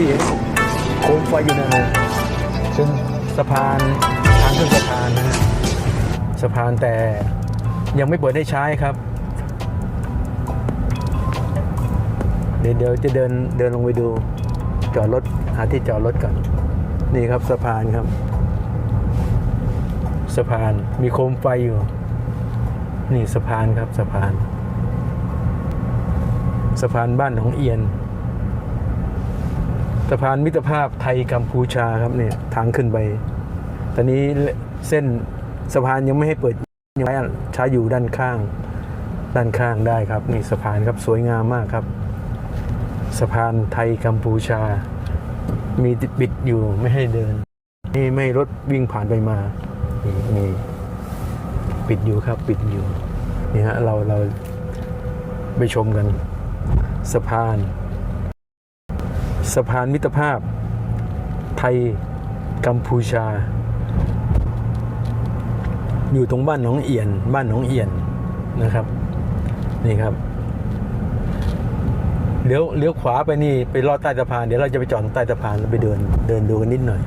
ที่เห็นโคมไฟอยู่นั่นเลยเป็นสะพานทางขึ้นสะพานนะฮะสะพานแต่ยังไม่เปิดให้ใช้ครับ เดี๋ยวเดี๋ยวจะเดินเดินลงไปดูจอดรถหาที่จอดรถก่อนนี่ครับสะพานครับ สะพานมีโคมไฟอยู่ นี่สะพานครับสะพาน สะพานบ้านหนองเอียน สะพานมิตรภาพไทยกัมพูชาครับเนี่ยทางขึ้นไป ตอนนี้เส้นสะพานยังไม่ให้เปิดยังใช้ใช้อยู่ด้านข้าง ด้านข้างได้ครับนี่สะพานครับสวยงามมากครับ สะพานไทยกัมพูชา มีปิดอยู่ไม่ให้เดินนี่ไม่รถวิ่งผ่านไปมานี่นี่ปิดอยู่ครับปิดอยู่นี่ฮะเราเราไปชมกัน สะพาน สะพานมิตรภาพ ไทยกัมพูชา อยู่ตรงบ้านหนองเอียน บ้านหนองเอียนนะครับ นี่ครับเลี้ยวเลี้ยวขวาไปนี่ไปลอดใต้สะพานเดี๋ยวเราจะไปจอดใต้สะพานแล้วไปเดินเดินดูกันนิดหน่อย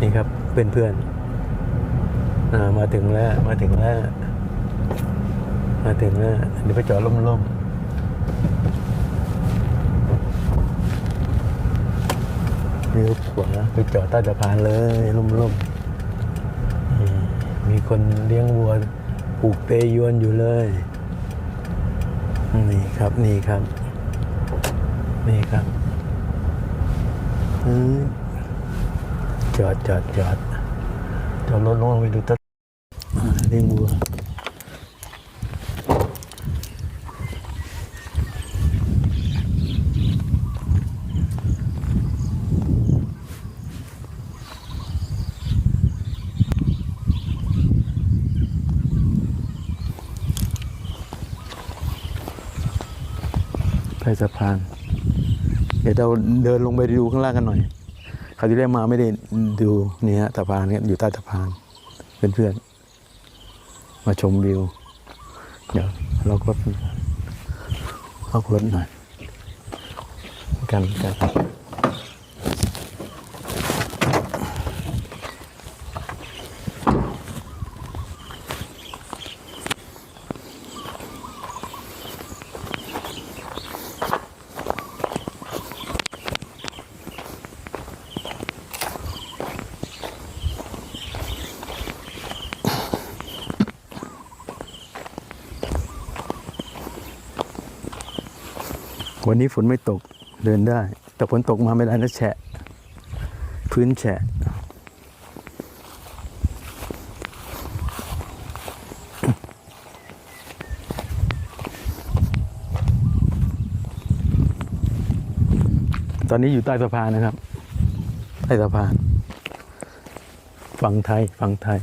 นี่ครับเพื่อนเพื่อนมาถึงแล้วมาถึงแล้ว มาถึงแล้วเดี๋ยวไปจอดล่มๆ เลี้ยวขวาไปจอดใต้สะพานเลยล่มๆมีคนเลี้ยงวัวผูกเปยวนอยู่เลย นี่ครับนี่ครับ นี่ครับจอดจอดจอดจอดรถลงไปดูต้นอ่าเลี้ยงวัว สะพาน เดี๋ยวเราเดินลงไปดูข้างล่างกันหน่อยเขาที่ได้มาไม่ได้ดูนี่ฮะสะพานเนี่ยอยู่ใต้สะพานเพื่อนๆมาชมวิว เดี๋ยวเราก็เอารถหน่อยกันกัน วันนี้ฝนไม่ตกเดินได้ แต่ฝนตกมาไม่ได้นะแฉะ พื้นแฉะตอนนี้อยู่ใต้สะพานนะครับ ใต้สะพาน ฝั่งไทย ฝั่งไทย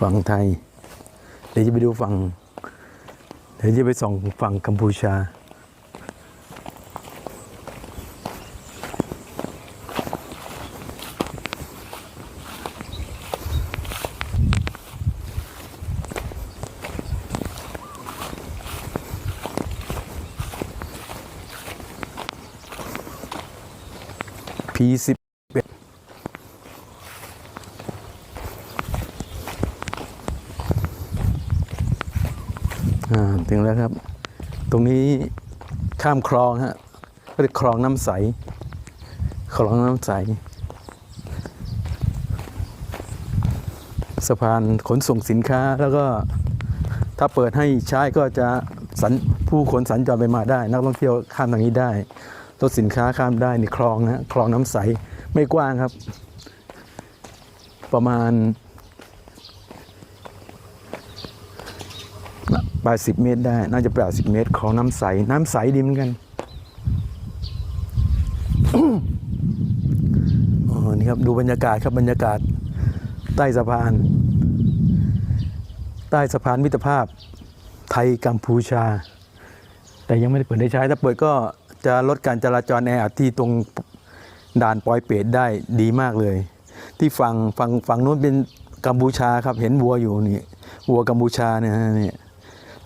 ฝั่งไทย เดี๋ยวจะไปดูฝั่ง เดี๋ยวจะไปส่องฝั่งกัมพูชา ถึงแล้วครับ ตรงนี้ข้ามคลองฮะก็เรียกคลองน้ำใส คลองน้ำใส สะพานขนส่งสินค้าแล้วก็ถ้าเปิดให้ใช้ก็จะสัญผู้คนสัญจรไปมาได้ นักท่องเที่ยวข้ามทางนี้ได้รถสินค้าข้ามได้ในคลองนะคลองน้ำใสไม่กว้างครับ ประมาณ 80 เมตรได้ น่าจะ 80 เมตรคลองน้ำใส น้ำใสดีเหมือนกันอ๋อนี่ครับ ดูบรรยากาศครับบรรยากาศ ใต้สะพาน ใต้สะพานมิตรภาพ ไทยกัมพูชา แต่ยังไม่ได้เปิดให้ใช้ ถ้าเปิดก็จะลดการจราจรแออัดที่ตรงด่านปอยเปตได้ดีมากเลย ที่ฝั่งฝั่งฝั่งนู้นเป็นกัมพูชาครับ เห็นวัวอยู่นี่วัวกัมพูชาเนี่ยฮะนี่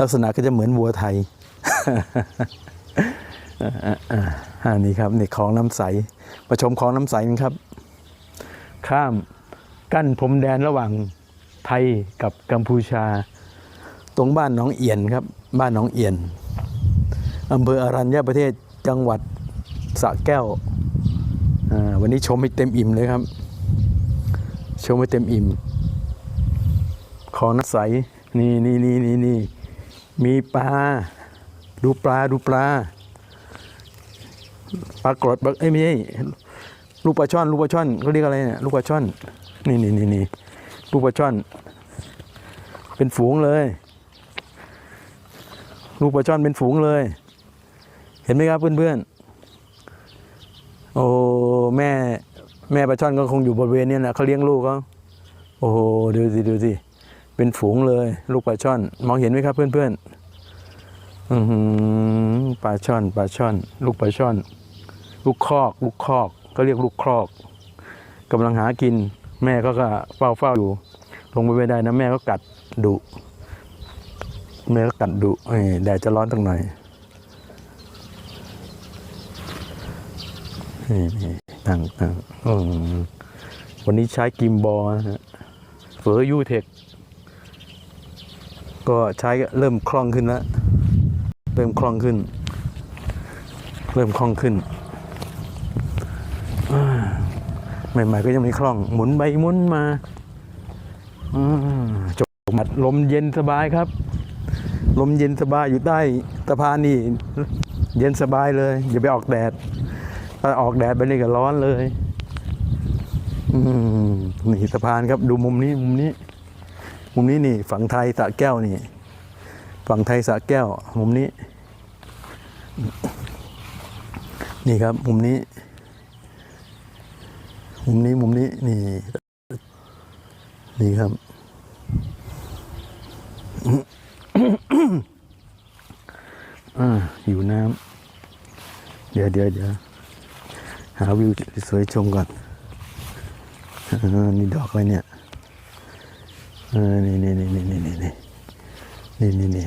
ลักษณะก็จะเหมือนวัวไทยอ่าอ่าอ่าอ่านี่ครับนี่คลองน้ำใสประชมคลองน้ำใสกันครับ ข้ามกั้นพรมแดนระหว่างไทยกับกัมพูชา ตรงบ้านหนองเอียนครับ บ้านหนองเอียนอำเภออรัญญประเทศจังหวัดสระแก้วอ่าวันนี้ชมให้เต็มอิ่มเลยครับ ชมให้เต็มอิ่มคลองน้ำใสนี่นี่นี่นี่นี่ มีปลา ดูปลาดูปลาปลากรดเอ้ยไม่ใช่ลูกปลาช่อน ลูกปลาช่อนเขาเรียกอะไรเนี่ยลูกปลาช่อน นี่นี่นี่นี่ลูกปลาช่อน เป็นฝูงเลย ลูกปลาช่อนเป็นฝูงเลย เห็นไหมครับเพื่อนๆโอ้แม่ แม่ปลาช่อนก็คงอยู่บริเวณนี้แหละเขาเลี้ยงลูกเขาโอ้โหดูสิดูสิ เป็นฝูงเลย ลูกปลาช่อน มองเห็นไหมครับเพื่อนๆอือหือปลาช่อนปลาช่อน ลูกปลาช่อน ลูกคอก ลูกคอกก็เรียกลูกคอกกำลังหากิน แม่ก็ก็เฝ้าเฝ้าอยู่ ลงไปไม่ได้นะแม่ก็กัดดุแม่ก็กัดดุเอ้ยแดดจะร้อนตั้งหน่อยนี่นี่ตั้งตั้งวันนี้ใช้กิมบอลฮะเฟอร์ยูเทค ก็ใช้เริ่มคล่องขึ้นแล้ว เริ่มคล่องขึ้น เริ่มคล่องขึ้นใหม่ๆก็ยังไม่คล่อง หมุนไปหมุนมาจบมัดลมเย็นสบายครับ ลมเย็นสบายอยู่ใต้สะพานนี่ เย็นสบายเลยอย่าไปออกแดดถ้าออกแดดไปนี่ก็ร้อนเลย อืมนี่สะพานครับดูมุมนี้มุมนี้ มุมนี้นี่ฝั่งไทยสะแก้วนี่ ฝั่งไทยสะแก้ว มุมนี้ นี่ครับ มุมนี้ มุมนี้มุมนี้นี่ นี่ครับ อ่าหิวน้ำเดี๋ยวเดี๋ยวเดี๋ยวหาวิวสวยชมก่อนอนี่ดอกอะไรเนี่ย นี่นี่นี่นี่นี่นี่นี่นี่นี่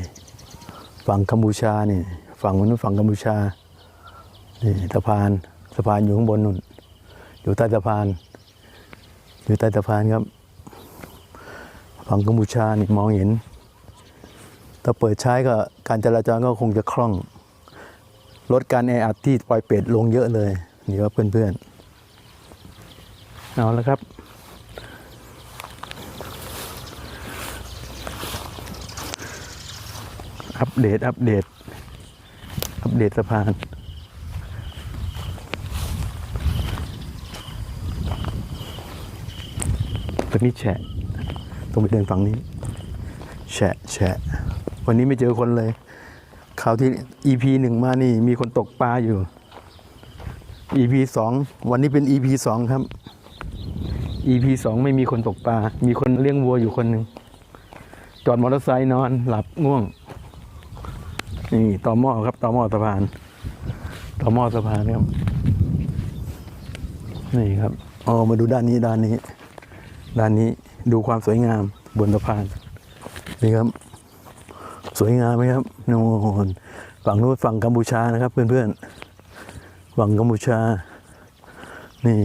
ฝั่งกัมพูชานี่ฝั่งนู้นฝั่งกัมพูชานี่สะพานสะพานอยู่ข้างบนนู่นอยู่ใต้สะพาน อยู่ใต้สะพานครับ ฝั่งกัมพูชานี่มองเห็น ถ้าเปิดใช้ก็การจราจรก็คงจะคล่อง ลดการแออัดที่ปล่อยเป็ดลงเยอะเลย นี่ครับเพื่อนๆเอาละครับ อัปเดต อัปเดต อัปเดตสะพานตรงนี้แฉะตรงไปเดินฝั่งนี้ แฉะแฉะวันนี้ไม่เจอคนเลยคราวที่ EP หนึ่งมานี่มีคนตกปลาอยู่ EP สองวันนี้เป็น EP สองครับ EP สองไม่มีคนตกปลา มีคนเลี้ยงวัวอยู่คนหนึ่งจอดมอเตอร์ไซค์นอนหลับง่วง นี่ต่อหม้อครับต่อหม้อสะพานต่อหม้อสะพานครับ นี่ครับเอ๋อมาดูด้านนี้ด้านนี้ ด้านนี้ดูความสวยงามบนสะพานนี่ครับ สวยงามไหมครับโน่นฝั่งนู้นฝั่งกัมพูชานะครับ เพื่อนๆฝั่งกัมพูชา นี่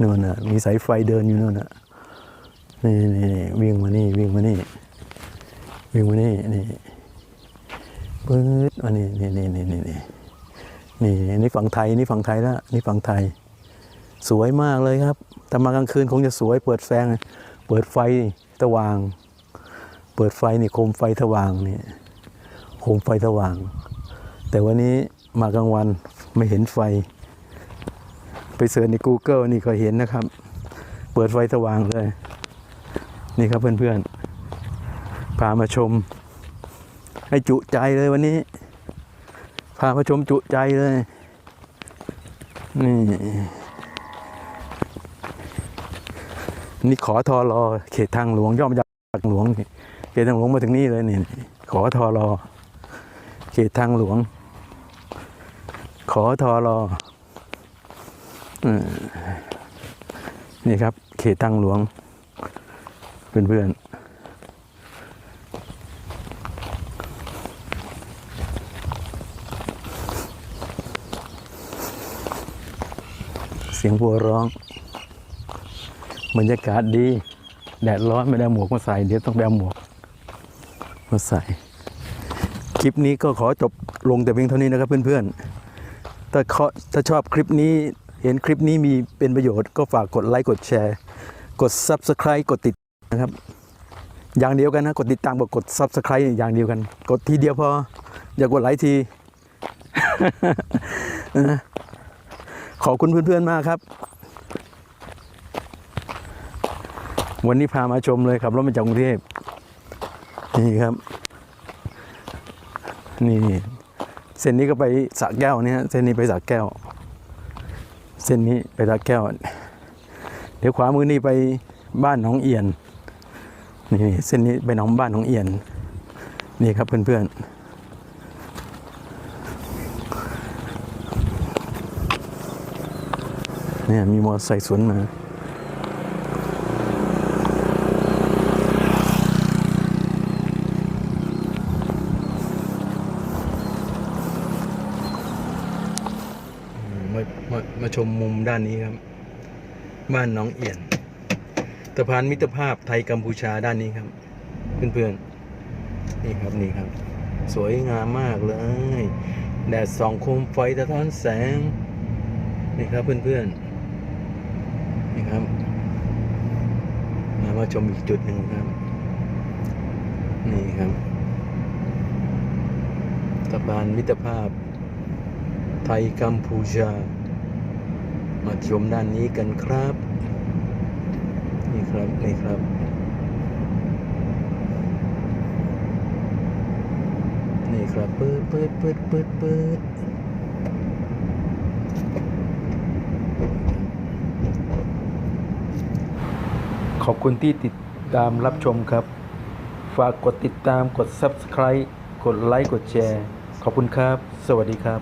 นู่นน่ะ มีสายไฟเดินอยู่นู่นน่ะนี่นี่นี่วิ่งมานี่วิ่งมานี่วิ่งมานี่นี่ ปื๊ดอันนี้นี่นี่นี่นี่นี่นี่นี่ฝั่งไทยนี่ฝั่งไทยแล้วนี่ฝั่งไทย สวยมากเลยครับแต่มากลางคืนคงจะสวยเปิดแสงเปิดไฟสว่าง เปิดไฟนี่โคมไฟสว่างนี่โคมไฟสว่าง แต่วันนี้มากลางวันไม่เห็นไฟ ไปเสิร์ชใน Google นี่ก็เห็นนะครับ เปิดไฟสว่างเลย นี่ครับเพื่อนๆพามาชม ให้จุใจเลยวันนี้ พามาชมจุใจเลย นี่ นี่ขอทอรอเขตทางหลวงย่อมจากทางหลวงเขตทางหลวงมาถึงนี่เลยนี่ขอทอรอเขตทางหลวง ขอทอรออนี่ครับ เขตทางหลวง เพื่อนๆ สียงวัวร้องบรรยากาศดี แดดร้อนไม่ได้หมวกมาใส่ เดี๋ยวต้องไปเอาหมวกมาใส่ คลิปนี้ก็ขอจบลงแต่เพียงเท่านี้นะครับเพื่อนๆถ้าเขาถ้าชอบคลิปนี้เห็นคลิปนี้มีเป็นประโยชน์ก็ฝากกดไลค์กดแชร์ กด Subscribe กดติดนะครับ อย่างเดียวกันนะ กดติดตามกับกด Subscribe อย่างเดียวกัน กดทีเดียวพอ อย่ากดหลายทีนะ ขอบคุณเพื่อนๆมากครับ วันนี้พามาชมเลยขับรถมาจากกรุงเทพนี่ครับ นี่เส้นนี้ก็ไปสระแก้วเนี่ยเส้นนี้ไปสระแก้ว เส้นนี้ไปสระแก้ว เดี๋ยวขวามือนี่ไปบ้านหนองเอียนนี่เส้นนี้ไปหนองบ้านหนองเอียน นี่ครับเพื่อนๆ เนี่ยมีมอเตอร์ไซค์สวนมามามามาชมมุมด้านนี้ครับ บ้านน้องเอี่ยนสะพานมิตรภาพไทยกัมพูชาด้านนี้ครับ เพื่อนๆ นี่ครับนี่ครับ สวยงามมากเลย แดดสองโคมไฟสะท้อนแสง นี่ครับเพื่อนๆ นี่ครับ มาชมอีกจุดหนึ่งครับ นี่ครับสะพานมิตรภาพ ไทยกัมพูชา มาชมด้านนี้กันครับ นี่ครับ นี่ครับนี่ครับเปิดเปิดเปิดเปิดเปิด ขอบคุณที่ติดตามรับชมครับ ฝากกดติดตามกด Subscribe กดไลค์กดแชร์ ขอบคุณครับ สวัสดีครับ